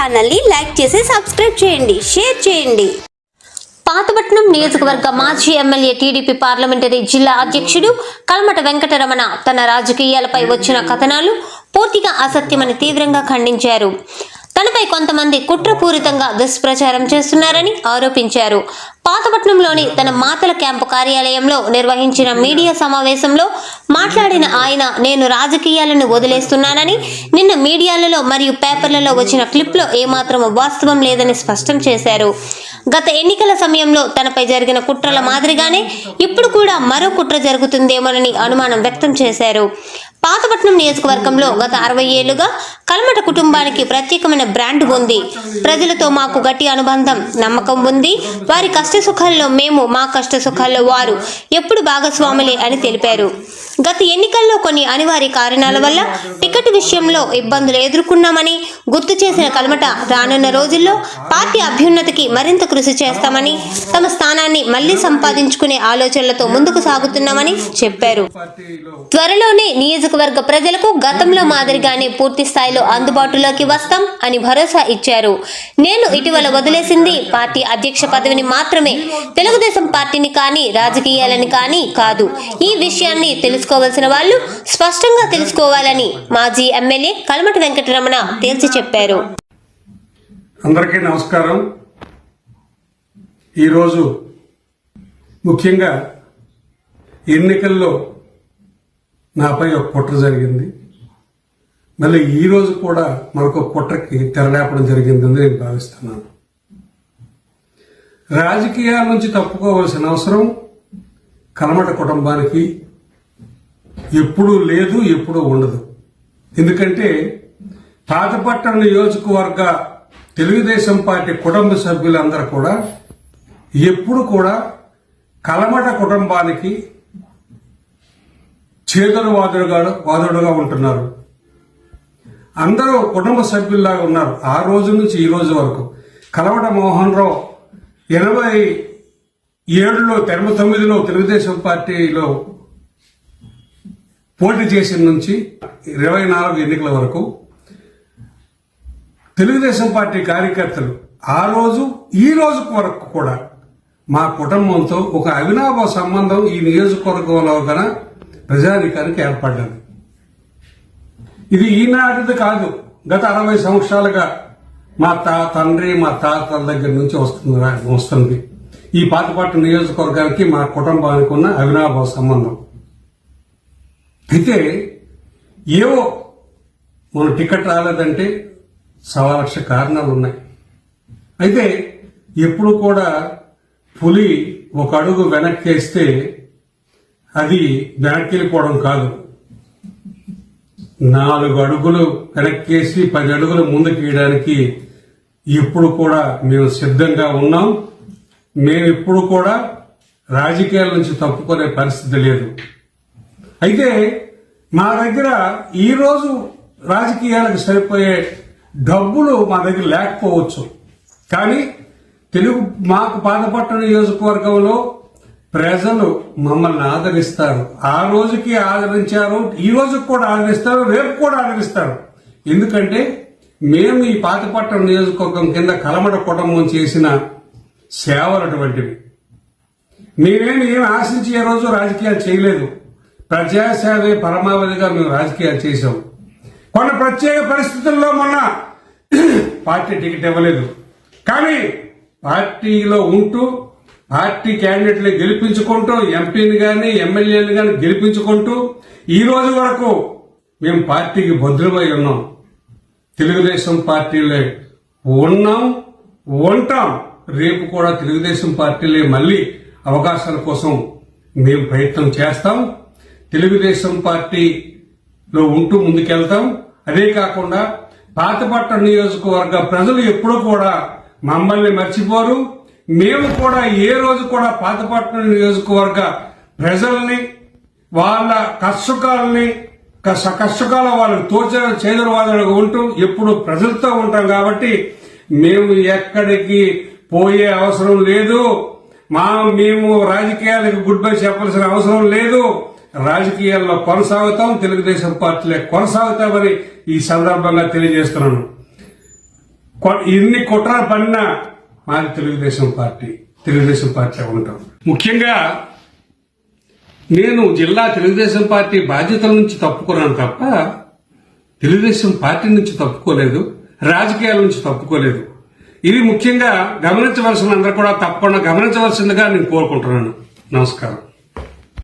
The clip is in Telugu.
ఛానల్ని లైక్ చేసి సబ్స్క్రైబ్ చేయండి షేర్ చేయండి. పాతపట్నం నియోజకవర్గ మాజీ ఎమ్మెల్యే టీడీపీ పార్లమెంటరీ జిల్లా అధ్యక్షుడు కల్మట వెంకటరమణ తన రాజకీయాలపై వచ్చిన కథనాలు పూర్తిగా అసత్యమని తీవ్రంగా ఖండించారు. తనపై కొంతమంది కుట్రపూరితంగా దుష్ప్రచారం చేస్తున్నారని ఆరోపించారు. పాతపట్నంలోని తన మాతల క్యాంపు కార్యాలయంలో నిర్వహించిన మీడియా సమావేశంలో మాట్లాడిన ఆయన నేను రాజకీయాలను వదిలేస్తున్నానని నిన్న మీడియాలలో మరియు పేపర్లలో వచ్చిన క్లిప్లో ఏమాత్రం వాస్తవం లేదని స్పష్టం చేశారు. గత ఎన్నికల సమయంలో తనపై జరిగిన కుట్రల మాదిరిగానే ఇప్పుడు కూడా మరో కుట్ర జరుగుతుందేమోనని అనుమానం వ్యక్తం చేశారు. పాతపట్నం నియోజకవర్గంలో గత అరవై ఏళ్ళుగా కల్మట కుటుంబానికి ప్రత్యేకమైన బ్రాండ్ ఉంది. ప్రజలతో మాకు గట్టి అనుబంధం నమ్మకం ఉంది. వారి కష్ట సుఖాల్లో మేము మా కష్ట సుఖాల్లో వారు. ఎప్పుడు భాగస్వాములే అని తెలిపారు. గత ఎన్నికల్లో కొన్ని అనివార్య కారణాల వల్ల టికెట్ విషయంలో ఇబ్బందులు ఎదుర్కొన్నామని గుర్తు చేసిన కల్మట రానున్న రోజుల్లో పార్టీ అభ్యున్నతికి మరింత కృషి చేస్తామని తమ స్థానాన్ని మళ్ళీ సంపాదించుకునే ఆలోచనలతో ముందుకు సాగుతున్నామని చెప్పారు. త్వరలోనే నియోజక నియోజకవర్గ ప్రజలకు గతంలో మాదిరిగానే పూర్తి స్థాయిలో అందుబాటులోకి వస్తాం అని భరోసా ఇచ్చారు. నేను ఇటీవల వదిలేసింది పార్టీ అధ్యక్ష పదవిని మాత్రమే. తెలుగుదేశం పార్టీని కానీ రాజకీయాలని కానీ కాదు. ఈ విషయాన్ని తెలుసుకోవాల్సిన వాళ్ళు స్పష్టంగా తెలుసుకోవాలని మాజీ ఎమ్మెల్యే కల్మటి వెంకటరమణ తేల్చి చెప్పారు. అందరికీ నమస్కారం. ఈరోజు ముఖ్యంగా ఎన్నికల్లో నాపై ఒక కుట్ర జరిగింది. మళ్ళీ ఈరోజు కూడా మరొక కుట్రకి తెరలేపడం జరిగిందని నేను భావిస్తున్నాను. రాజకీయాల నుంచి తప్పుకోవాల్సిన అవసరం కలమట కుటుంబానికి ఎప్పుడూ లేదు ఎప్పుడూ ఉండదు. ఎందుకంటే పాతపట్టణ నియోజకవర్గ తెలుగుదేశం పార్టీ కుటుంబ సభ్యులందరూ కూడా ఎప్పుడు కూడా కలమట కుటుంబానికి చేదరు వాదుడుగా వాదుడుగా ఉంటున్నారు. అందరూ కుటుంబ సభ్యుల్లాగా ఉన్నారు. ఆ రోజు నుంచి ఈ రోజు వరకు. కలవట మోహన్ రావు ఎనభై ఏడులో ఎనభై తొమ్మిదిలో తెలుగుదేశం పార్టీలో పోటీ చేసిన నుంచి ఇరవై నాలుగు ఎన్నికల వరకు తెలుగుదేశం పార్టీ కార్యకర్తలు ఆ రోజు ఈ రోజు వరకు కూడా మా కుటుంబంతో ఒక అవినాభ సంబంధం ఈ నియోజకవర్గంలో కన్నా ప్రజానికానికి ఏర్పడ్డది. ఇది ఈనాటిది కాదు. గత అరవై సంవత్సరాలుగా మా తా తండ్రి మా తాతల దగ్గర నుంచి వస్తుంది వస్తుంది. ఈ పాతపాటు నియోజకవర్గానికి మా కుటుంబానికి ఉన్న అవినాభావ సంబంధం. అయితే ఏవో మన టికెట్ రాలేదంటే సవా లక్ష కారణాలు ఉన్నాయి. అయితే ఎప్పుడు కూడా పులి ఒక అడుగు వెనక్కి వేస్తే అది వెనక్కి వెళ్ళిపోవడం కాదు. నాలుగు అడుగులు వెనక్కేసి పది అడుగులు ముందుకు వేయడానికి ఇప్పుడు కూడా మేము సిద్ధంగా ఉన్నాం. మేము ఇప్పుడు కూడా రాజకీయాల నుంచి తప్పుకునే పరిస్థితి లేదు. అయితే మా దగ్గర ఈరోజు రాజకీయాలకు సరిపోయే డబ్బులు మా దగ్గర లేకపోవచ్చు. కానీ తెలుగు మాకు పాతపట్న నియోజకవర్గంలో ప్రజలు మమ్మల్ని ఆదరిస్తారు. ఆ రోజుకి ఆదరించారు ఈ రోజుకి కూడా ఆదరిస్తారు రేపు కూడా ఆదరిస్తారు. ఎందుకంటే మేము ఈ పాతపట్నం నియోజకవర్గం కింద కలమడ కుటుంబం చేసిన సేవలు అటువంటివి. మేమేమి ఏమి ఆశించి ఏ రోజు రాజకీయాలు చేయలేదు. ప్రజాసేవే పరమావధిగా మేము రాజకీయాలు చేశాం. కొన్ని ప్రత్యేక పరిస్థితుల్లో మొన్న పార్టీ టికెట్ ఇవ్వలేదు. కానీ పార్టీలో ఉంటూ పార్టీ క్యాండిడేట్ని గెలిపించుకుంటూ ఎంపీని కానీ ఎమ్మెల్యేని కానీ గెలిపించుకుంటూ ఈ రోజు వరకు మేము పార్టీకి భద్రమై ఉన్నాం. తెలుగుదేశం పార్టీలో ఉన్నాం ఉంటాం. రేపు కూడా తెలుగుదేశం పార్టీలే మళ్ళీ అవకాశాల కోసం మేము ప్రయత్నం చేస్తాం. తెలుగుదేశం పార్టీలో ఉంటూ ముందుకెళ్తాం. అదే కాకుండా పాతపట్ట నియోజకవర్గ ప్రజలు ఎప్పుడూ కూడా మమ్మల్ని మర్చిపోరు. మేము కూడా ఏ రోజు కూడా పాతపట్నం నియోజకవర్గ ప్రజల్ని వాళ్ళ కష్టకాలని కష్టకాల వాళ్ళకి తోచ చేదరవాదులుగా ఉంటూ ఎప్పుడు ప్రజలతో ఉంటాం కాబట్టి మేము ఎక్కడికి పోయే అవసరం లేదు. మా మేము రాజకీయాలకు గుడ్ బై చెప్పాల్సిన అవసరం లేదు. రాజకీయాల్లో కొనసాగుతాం తెలుగుదేశం పార్టీలే కొనసాగుతామని ఈ సందర్భంగా తెలియజేస్తున్నాను. కొ- ఎన్ని కుట్రలు పడినా మాది తెలుగుదేశం పార్టీ తెలుగుదేశం పార్టీ ఉంటాం ముఖ్యంగా నేను జిల్లా తెలుగుదేశం పార్టీ బాధ్యతల నుంచి తప్పుకున్నాను తప్ప తెలుగుదేశం పార్టీ నుంచి తప్పుకోలేదు రాజకీయాల నుంచి తప్పుకోలేదు. ఇది ముఖ్యంగా గమనించవలసిన అందరూ కూడా తప్పకుండా గమనించవలసిందిగా నేను కోరుకుంటున్నాను. నమస్కారం.